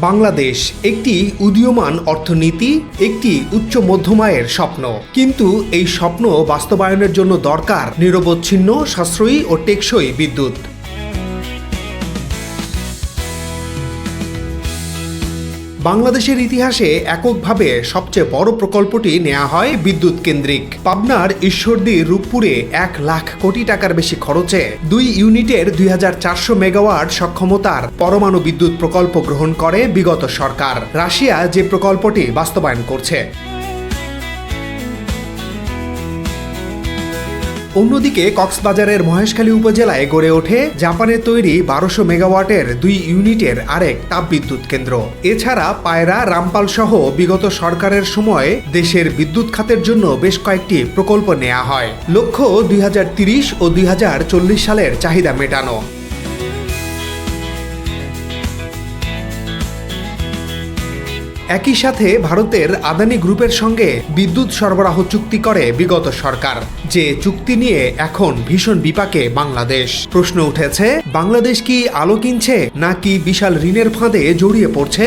বাংলাদেশ একটি উদীয়মান অর্থনীতি, একটি উচ্চ মধ্যমায়ের স্বপ্ন। কিন্তু এই স্বপ্ন বাস্তবায়নের জন্য দরকার নিরবচ্ছিন্ন, সাশ্রয়ী ও টেকসই বিদ্যুৎ। বাংলাদেশের ইতিহাসে এককভাবে সবচেয়ে বড় প্রকল্পটি নেওয়া হয় বিদ্যুৎ কেন্দ্রিক। পাবনার ঈশ্বরদী রূপপুরে এক লাখ কোটি টাকার বেশি খরচে দুই ইউনিটের দুই হাজার চারশো মেগাওয়াট সক্ষমতার পরমাণু বিদ্যুৎ প্রকল্প গ্রহণ করে বিগত সরকার। রাশিয়া যে প্রকল্পটি বাস্তবায়ন করছে অন্যদিকে কক্সবাজারের মহেশখালী উপজেলায় গড়ে ওঠে জাপানের তৈরি বারোশো মেগাওয়াটের দুই ইউনিটের আরেক তাপবিদ্যুৎ কেন্দ্র। এছাড়া পায়রা, রামপাল সহ বিগত সরকারের সময় দেশের বিদ্যুৎ খাতের জন্য বেশ কয়েকটি প্রকল্প নেওয়া হয়। লক্ষ্য দুই ও দুই হাজার চল্লিশ সালের চাহিদা মেটানো। একই সাথে ভারতের আদানি গ্রুপের সঙ্গে বিদ্যুৎ সরবরাহ চুক্তি করে বিগত সরকার, যে চুক্তি নিয়ে এখন ভীষণ বিপাকে বাংলাদেশ। প্রশ্ন উঠেছে, বাংলাদেশ কি আলো কিনছে নাকি বিশাল ঋণের ফাঁদে জড়িয়ে পড়ছে?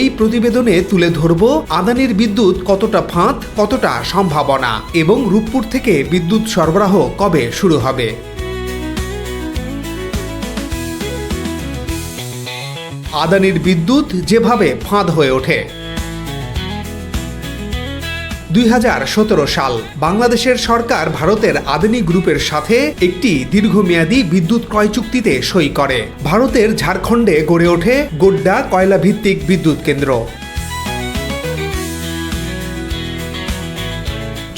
এই প্রতিবেদনে তুলে ধরব, আদানির বিদ্যুৎ কতটা ফাঁদ, কতটা সম্ভাবনা এবং রূপপুর থেকে বিদ্যুৎ সরবরাহ কবে শুরু হবে। আদানির বিদ্যুৎ যেভাবে ফাঁদ হয়ে ওঠে। দুই হাজার সতেরো সাল বাংলাদেশের সরকার ভারতের আদানি গ্রুপের সাথে একটি দীর্ঘমেয়াদী বিদ্যুৎ ক্রয় চুক্তিতে সই করে। ভারতের ঝাড়খণ্ডে গড়ে ওঠে গোড্ডা কয়লা ভিত্তিক বিদ্যুৎ কেন্দ্র।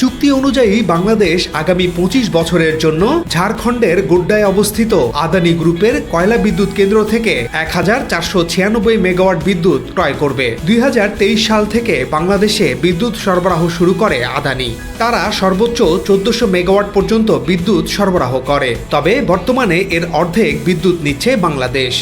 চুক্তি অনুযায়ী বাংলাদেশ আগামী পঁচিশ বছরের জন্য ঝাড়খণ্ডের গোড্ডায় অবস্থিত আদানি গ্রুপের কয়লা বিদ্যুৎ কেন্দ্র থেকে এক হাজার চারশো ছিয়ানব্বই মেগাওয়াট বিদ্যুৎ ক্রয় করবে। দুই হাজার তেইশ সাল থেকে বাংলাদেশে বিদ্যুৎ সরবরাহ শুরু করে আদানি। তারা সর্বোচ্চ চোদ্দশো মেগাওয়াট পর্যন্ত বিদ্যুৎ সরবরাহ করে। তবে বর্তমানে এর অর্ধেক বিদ্যুৎ নিচ্ছে বাংলাদেশ।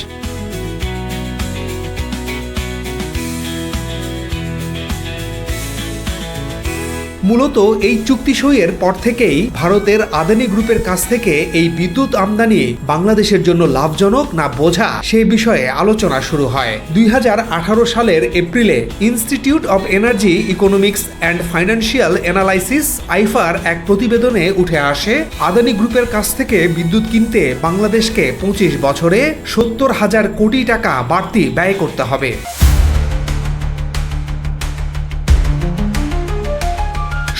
মূলত এই চুক্তি সইয়ের পর থেকেই ভারতের আদানি গ্রুপের কাছ থেকে এই বিদ্যুৎ আমদানি বাংলাদেশের জন্য লাভজনক না বোঝা সেই বিষয়ে আলোচনা শুরু হয়। দুই হাজার আঠারো সালের এপ্রিলে institute of energy, economics and financial analysis, আইফার এক প্রতিবেদনে উঠে আসে, আদানি গ্রুপের কাছ থেকে বিদ্যুৎ কিনতে বাংলাদেশকে পঁচিশ বছরে সত্তর হাজার কোটি টাকা বাড়তি ব্যয় করতে হবে।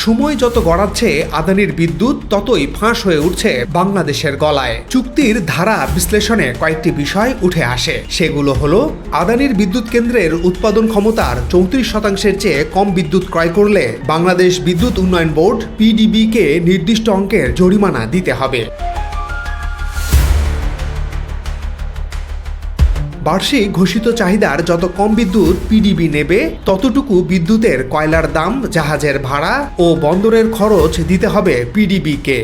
সময় যত গড়াচ্ছে, আদানির বিদ্যুৎ ততই ফাঁস হয়ে উঠছে বাংলাদেশের গলায়। চুক্তির ধারা বিশ্লেষণে কয়েকটি বিষয় উঠে আসে। সেগুলো হলো, আদানির বিদ্যুৎ কেন্দ্রের উৎপাদন ক্ষমতার চৌত্রিশ শতাংশের চেয়ে কম বিদ্যুৎ ক্রয় করলে বাংলাদেশ বিদ্যুৎ উন্নয়ন বোর্ড, পিডিবিকে নির্দিষ্ট অঙ্কের জরিমানা দিতে হবে। বার্ষিক ঘোষিত চাহিদার যত কম বিদ্যুৎ পিডিবি নেবে, ততটুকু বিদ্যুতের কয়লার দাম, জাহাজের ভাড়া ও বন্দরের খরচ দিতে হবে পিডিবিকে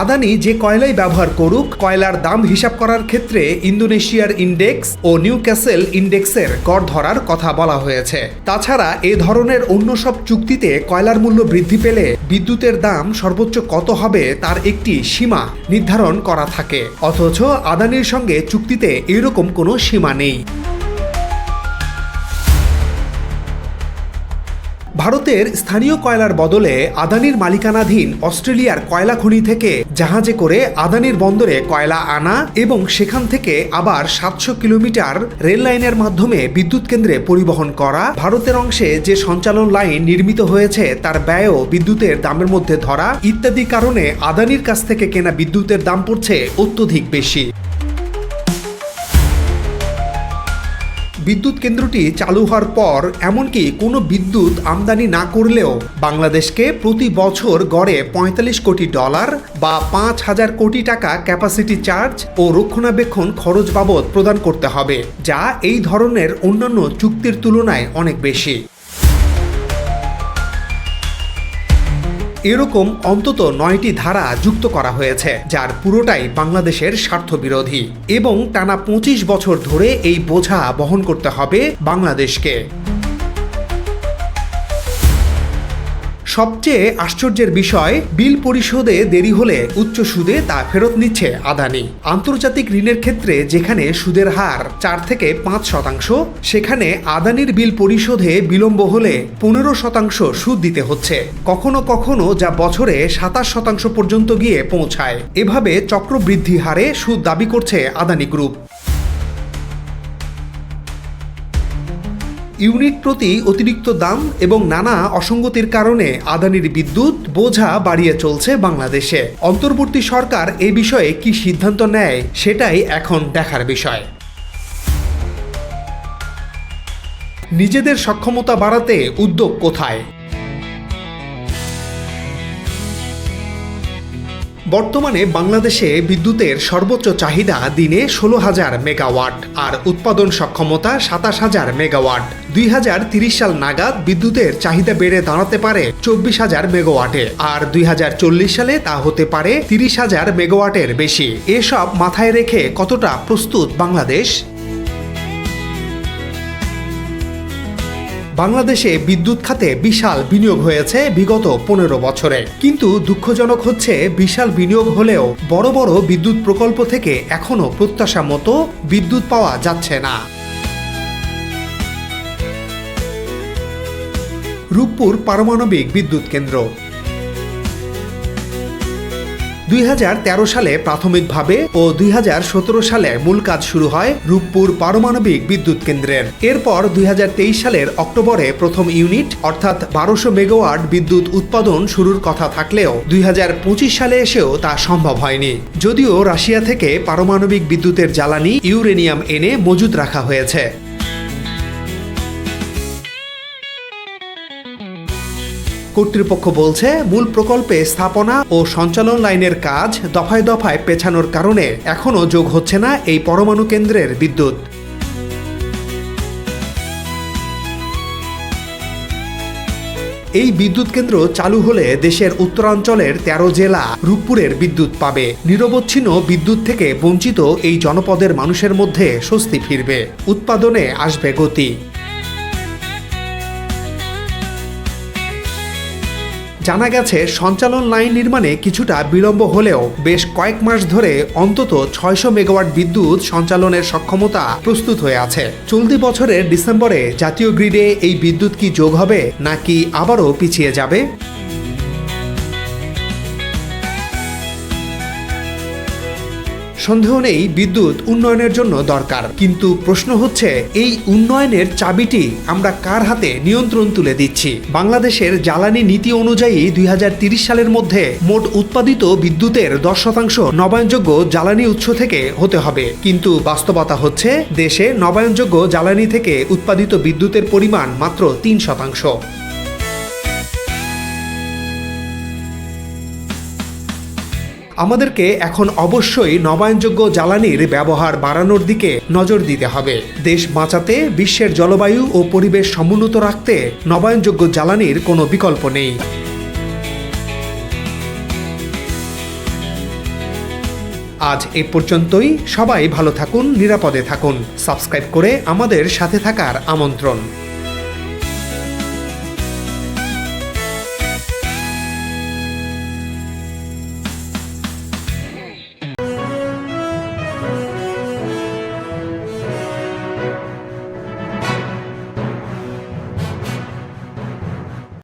আদানি যে কয়লাই ব্যবহার করুক, কয়লার দাম হিসাব করার ক্ষেত্রে ইন্দোনেশিয়ার ইন্ডেক্স ও নিউ ক্যাসেল ইন্ডেক্সের গড় ধরার কথা বলা হয়েছে। তাছাড়া এ ধরনের অন্য সব চুক্তিতে কয়লার মূল্য বৃদ্ধি পেলে বিদ্যুতের দাম সর্বোচ্চ কত হবে তার একটি সীমা নির্ধারণ করা থাকে। অথচ আদানির সঙ্গে চুক্তিতে এরকম কোনো সীমা নেই। ভারতের স্থানীয় কয়লার বদলে আদানির মালিকানাধীন অস্ট্রেলিয়ার কয়লা খনি থেকে জাহাজে করে আদানির বন্দরে কয়লা আনা এবং সেখান থেকে আবার সাতশো কিলোমিটার রেল লাইনের মাধ্যমে বিদ্যুৎ কেন্দ্রে পরিবহন করা, ভারতের অংশে যে সঞ্চালন লাইন নির্মিত হয়েছে তার ব্যয়ও বিদ্যুতের দামের মধ্যে ধরা ইত্যাদি কারণে আদানির কাছ থেকে কেনা বিদ্যুতের দাম পড়ছে অত্যধিক বেশি। বিদ্যুৎ কেন্দ্রটি চালু হওয়ার পর এমনকি কোনো বিদ্যুৎ আমদানি না করলেও বাংলাদেশকে প্রতি বছর গড়ে পঁয়তাল্লিশ কোটি ডলার বা পাঁচ হাজার কোটি টাকা ক্যাপাসিটি চার্জ ও রক্ষণাবেক্ষণ খরচ বাবদ প্রদান করতে হবে, যা এই ধরনের অন্যান্য চুক্তির তুলনায় অনেক বেশি। এরকম অন্তত নয়টি ধারা যুক্ত করা হয়েছে, যার পুরোটাই বাংলাদেশের স্বার্থবিরোধী। এবং টানা পঁচিশ বছর ধরে এই বোঝা বহন করতে হবে বাংলাদেশকে। সবচেয়ে আশ্চর্যের বিষয়, বিল পরিশোধে দেরি হলে উচ্চ সুদে তা ফেরত নিচ্ছে আদানি। আন্তর্জাতিক ঋণের ক্ষেত্রে যেখানে সুদের হার চার থেকে পাঁচ শতাংশ, সেখানে আদানির বিল পরিশোধে বিলম্ব হলে পনেরো শতাংশ সুদ দিতে হচ্ছে। কখনো কখনো যা বছরে সাতাশ শতাংশ পর্যন্ত গিয়ে পৌঁছায়। এভাবে চক্রবৃদ্ধি হারে সুদ দাবি করছে আদানি গ্রুপ। ইউনিট প্রতি অতিরিক্ত দাম এবং নানা অসঙ্গতির কারণে আদানির বিদ্যুৎ বোঝা বাড়িয়ে চলছে বাংলাদেশে। অন্তর্বর্তী সরকার এ বিষয়ে কি সিদ্ধান্ত নেয়, সেটাই এখন দেখার বিষয়। নিজেদের সক্ষমতা বাড়াতে উদ্যোগ কোথায়? বর্তমানে বাংলাদেশে বিদ্যুতের সর্বোচ্চ চাহিদা দিনে ষোলো হাজার মেগাওয়াট, আর উৎপাদন সক্ষমতা সাতাশ হাজার মেগাওয়াট। দুই হাজার তিরিশ সাল নাগাদ বিদ্যুতের চাহিদা বেড়ে দাঁড়াতে পারে চব্বিশ হাজার মেগাওয়াটে, আর দুই হাজার চল্লিশ সালে তা হতে পারে তিরিশ হাজার মেগাওয়াটের বেশি। এসব মাথায় রেখে কতটা প্রস্তুত বাংলাদেশ? বাংলাদেশে বিদ্যুৎ খাতে বিশাল বিনিয়োগ হয়েছে বিগত পনেরো বছরে। কিন্তু দুঃখজনক হচ্ছে বিশাল বিনিয়োগ হলেও বড় বড় বিদ্যুৎ প্রকল্প থেকে এখনও প্রত্যাশা মতো বিদ্যুৎ পাওয়া যাচ্ছে না। রূপপুর পারমাণবিক বিদ্যুৎ কেন্দ্র। দুই হাজার তেরো সালে প্রাথমিকভাবে ও দুই হাজার সতেরো সালে মূল কাজ শুরু হয় রূপপুর পারমাণবিক বিদ্যুৎ কেন্দ্রের। এরপর দুই হাজার তেইশ সালের অক্টোবরে প্রথম ইউনিট, অর্থাৎ বারোশো মেগাওয়াট বিদ্যুৎ উৎপাদন শুরুর কথা থাকলেও দুই হাজার পঁচিশ সালে এসেও তা সম্ভব হয়নি। যদিও রাশিয়া থেকে পারমাণবিক বিদ্যুতের জ্বালানি ইউরেনিয়াম এনে মজুদ রাখা হয়েছে। কর্তৃপক্ষ বলছে, মূল প্রকল্পে স্থাপনা ও সঞ্চালন লাইনের কাজ দফায় দফায় পেছানোর কারণে এখনও যোগ হচ্ছে না এই পরমাণু কেন্দ্রের বিদ্যুৎ। এই বিদ্যুৎ কেন্দ্র চালু হলে দেশের উত্তরাঞ্চলের তেরো জেলা রূপপুরের বিদ্যুৎ পাবে। নিরবচ্ছিন্ন বিদ্যুৎ থেকে বঞ্চিত এই জনপদের মানুষের মধ্যে স্বস্তি ফিরবে। উৎপাদনে আসবে গতি। জানা গেছে, সঞ্চালন লাইন নির্মাণে কিছুটা বিলম্ব হলেও বেশ কয়েক মাস ধরে অন্তত ছয়শো মেগাওয়াট বিদ্যুৎ সঞ্চালনের সক্ষমতা প্রস্তুত হয়ে আছে। চলতি বছরের ডিসেম্বরে জাতীয় গ্রিডে এই বিদ্যুৎ কি যোগ হবে নাকি আবারও পিছিয়ে যাবে? সন্দেহ নেই বিদ্যুৎ উন্নয়নের জন্য দরকার। কিন্তু প্রশ্ন হচ্ছে, এই উন্নয়নের চাবিটি আমরা কার হাতে নিয়ন্ত্রণ তুলে দিচ্ছি? বাংলাদেশের জ্বালানি নীতি অনুযায়ী দুই সালের মধ্যে মোট উৎপাদিত বিদ্যুতের দশ শতাংশ নবায়নযোগ্য জ্বালানি উৎস থেকে হতে হবে। কিন্তু বাস্তবতা হচ্ছে, দেশে নবায়নযোগ্য জ্বালানি থেকে উৎপাদিত বিদ্যুতের পরিমাণ মাত্র তিন শতাংশ। আমাদেরকে এখন অবশ্যই নবায়নযোগ্য জ্বালানির ব্যবহার বাড়ানোর দিকে নজর দিতে হবে। দেশ বাঁচাতে, বিশ্বের জলবায়ু ও পরিবেশ সমুন্নত রাখতে নবায়নযোগ্য জ্বালানির কোনো বিকল্প নেই। আজ এ পর্যন্তই। সবাই ভালো থাকুন, নিরাপদে থাকুন। সাবস্ক্রাইব করে আমাদের সাথে থাকার আমন্ত্রণ।